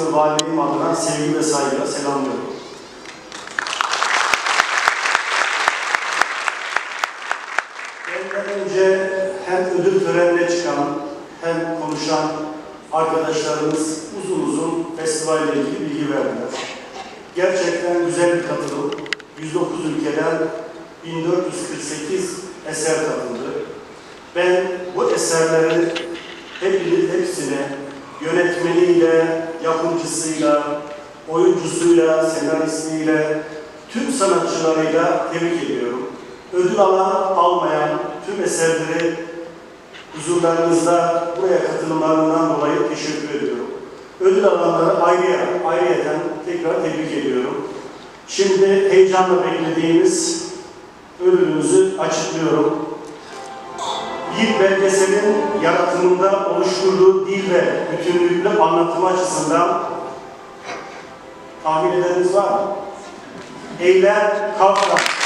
ve valiliğim adına sevgi ve saygıyla selamlıyorum. Benden önce hem ödül törenine çıkan hem konuşan arkadaşlarımız uzun uzun festivalle ilgili bilgi verdiler. Gerçekten güzel bir katılım. 109 ülkeden 1448 eser katıldı. Ben bu eserleri hepiniz hepsine yönetmeniyle, yapımcısıyla, oyuncusuyla, senaristiyle, tüm sanatçılarıyla tebrik ediyorum. Ödül alan, almayan tüm eserleri huzurlarınızda buraya katılımlarından dolayı teşekkür ediyorum. Ödül alanları ayrıya, ayrıyeten tekrar tebrik ediyorum. Şimdi heyecanla beklediğimiz ödülümüzü açıklıyorum. Bir belgeselin yaratımında oluşturduğu dil ve bütünlüklü anlatımı açısından tahmin edeniniz var mı? Eylem Kafka.